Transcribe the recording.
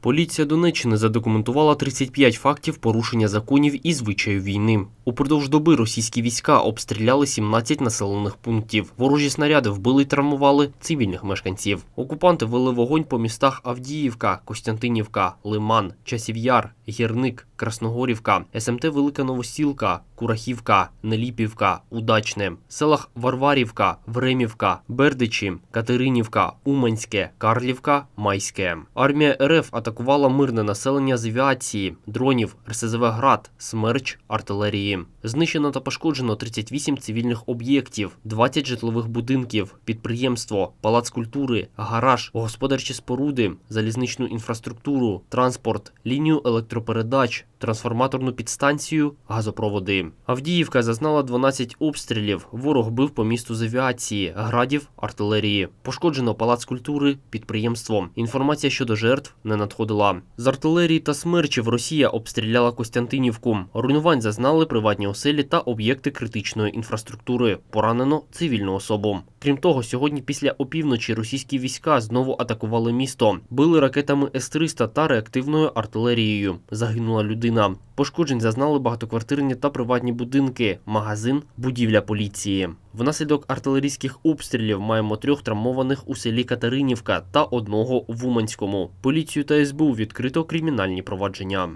Поліція Донеччини задокументувала 35 фактів порушення законів і звичаю війни. Упродовж доби російські війська обстріляли 17 населених пунктів. Ворожі снаряди вбили й травмували цивільних мешканців. Окупанти вели вогонь по містах Авдіївка, Костянтинівка, Лиман, Часів'яр, Гірник, Красногорівка, СМТ Велика Новосілка, Курахівка, Неліпівка, Удачне, селах Варварівка, Времівка, Бердичі, Катеринівка, Уманське, Карлівка, Майське. Армія РФ атакувала мирне населення з авіації, дронів, РСЗВ «Град», «Смерч», артилерії. Знищено та пошкоджено 38 цивільних об'єктів, 20 житлових будинків, підприємство, палац культури, гараж, господарчі споруди, залізничну інфраструктуру, транспорт, лінію електропередач, трансформаторну підстанцію, газопроводи. Авдіївка зазнала 12 обстрілів. Ворог бив по місту з авіації, градів, артилерії. Пошкоджено палац культури, підприємство. Інформація щодо жертв не надходила. З артилерії та смерчів Росія обстріляла Костянтинівку. Руйнувань зазнали приватні оселі та об'єкти критичної інфраструктури. Поранено цивільну особу. Крім того, сьогодні після опівночі російські війська знову атакували місто, били ракетами С-300 та реактивною артилерією. Загинула людина. Пошкоджень зазнали багатоквартирні та приватні будинки, магазин, будівля поліції. Внаслідок артилерійських обстрілів маємо трьох травмованих у селі Катеринівка та одного в Уманському. Поліцію та СБУ відкрито кримінальні провадження.